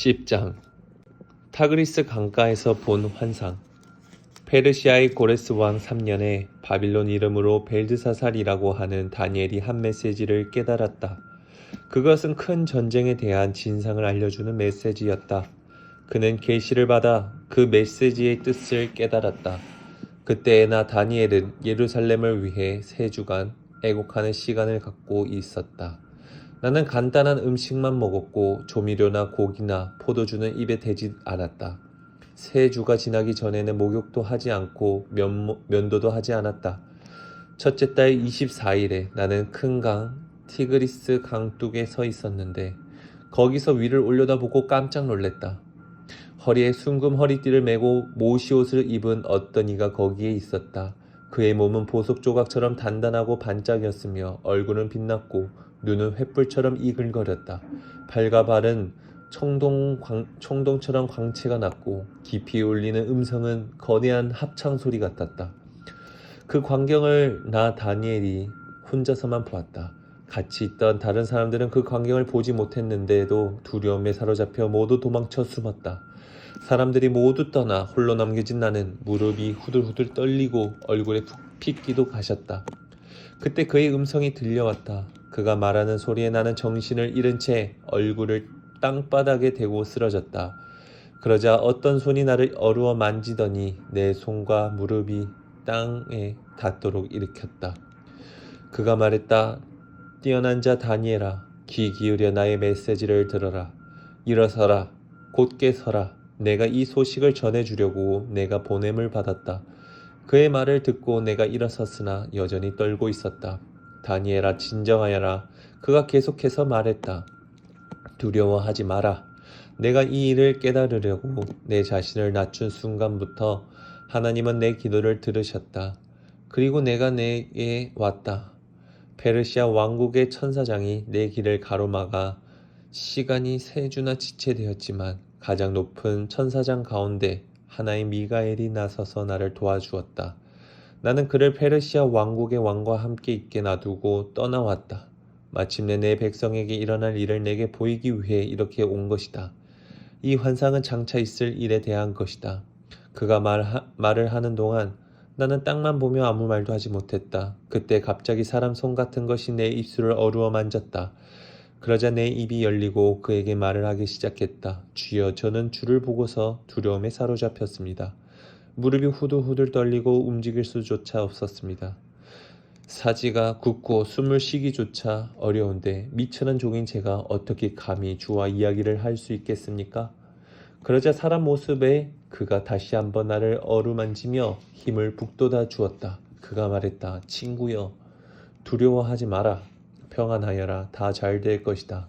10장 타그리스 강가에서 본 환상 페르시아의 고레스 왕 3년에 바빌론 이름으로 벨드사살이라고 하는 다니엘이 한 메시지를 깨달았다. 그것은 큰 전쟁에 대한 진상을 알려주는 메시지였다. 그는 계시를 받아 그 메시지의 뜻을 깨달았다. 그때나 다니엘은 예루살렘을 위해 세 주간 애곡하는 시간을 갖고 있었다. 나는 간단한 음식만 먹었고 조미료나 고기나 포도주는 입에 대지 않았다. 세 주가 지나기 전에는 목욕도 하지 않고 면, 면도도 하지 않았다. 첫째 달 24일에 나는 큰 강, 티그리스 강둑에 서 있었는데 거기서 위를 올려다보고 깜짝 놀랐다. 허리에 숭금 허리띠를 메고 모시옷을 입은 어떤 이가 거기에 있었다. 그의 몸은 보석 조각처럼 단단하고 반짝였으며 얼굴은 빛났고 눈은 횃불처럼 이글거렸다. 발과 발은 청동 광, 청동처럼 광채가 났고 깊이 울리는 음성은 거대한 합창 소리 같았다. 그 광경을 나 다니엘이 혼자서만 보았다. 같이 있던 다른 사람들은 그 광경을 보지 못했는데도 두려움에 사로잡혀 모두 도망쳐 숨었다. 사람들이 모두 떠나 홀로 남겨진 나는 무릎이 후들후들 떨리고 얼굴에 핏기도 가셨다. 그때 그의 음성이 들려왔다. 그가 말하는 소리에 나는 정신을 잃은 채 얼굴을 땅바닥에 대고 쓰러졌다. 그러자 어떤 손이 나를 어루어 만지더니 내 손과 무릎이 땅에 닿도록 일으켰다. 그가 말했다. 뛰어난 자 다니엘아, 귀 기울여 나의 메시지를 들어라. 일어서라. 곧게 서라. 내가 이 소식을 전해주려고 내가 보냄을 받았다. 그의 말을 듣고 내가 일어섰으나 여전히 떨고 있었다. 다니엘아 진정하여라. 그가 계속해서 말했다. 두려워하지 마라. 내가 이 일을 깨달으려고 내 자신을 낮춘 순간부터 하나님은 내 기도를 들으셨다. 그리고 내가 내게 왔다. 페르시아 왕국의 천사장이 내 길을 가로막아 시간이 세 주나 지체되었지만 가장 높은 천사장 가운데 하나의 미가엘이 나서서 나를 도와주었다. 나는 그를 페르시아 왕국의 왕과 함께 있게 놔두고 떠나왔다. 마침내 내 백성에게 일어날 일을 내게 보이기 위해 이렇게 온 것이다. 이 환상은 장차 있을 일에 대한 것이다. 그가 말, 말을 하는 동안 나는 땅만 보며 아무 말도 하지 못했다. 그때 갑자기 사람 손 같은 것이 내 입술을 어루어 만졌다. 그러자 내 입이 열리고 그에게 말을 하기 시작했다. 주여, 저는 주를 보고서 두려움에 사로잡혔습니다. 무릎이 후들후들 떨리고 움직일 수조차 없었습니다. 사지가 굳고 숨을 쉬기조차 어려운데 미천한 종인 제가 어떻게 감히 주와 이야기를 할 수 있겠습니까? 그러자 사람 모습에 그가 다시 한번 나를 어루만지며 힘을 북돋아 주었다. 그가 말했다. 친구여, 두려워하지 마라. 평안하여라. 다 잘 될 것이다.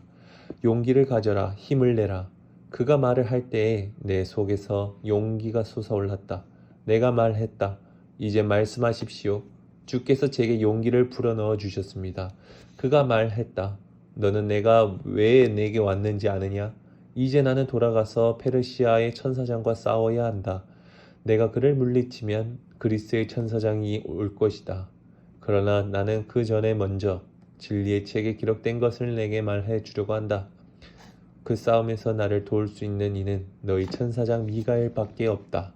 용기를 가져라. 힘을 내라. 그가 말을 할 때에 내 속에서 용기가 솟아올랐다. 내가 말했다. 이제 말씀하십시오. 주께서 제게 용기를 불어넣어 주셨습니다. 그가 말했다. 너는 내가 왜 내게 왔는지 아느냐? 이제 나는 돌아가서 페르시아의 천사장과 싸워야 한다. 내가 그를 물리치면 그리스의 천사장이 올 것이다. 그러나 나는 그 전에 먼저 진리의 책에 기록된 것을 내게 말해 주려고 한다. 그 싸움에서 나를 도울 수 있는 이는 너희 천사장 미가엘밖에 없다.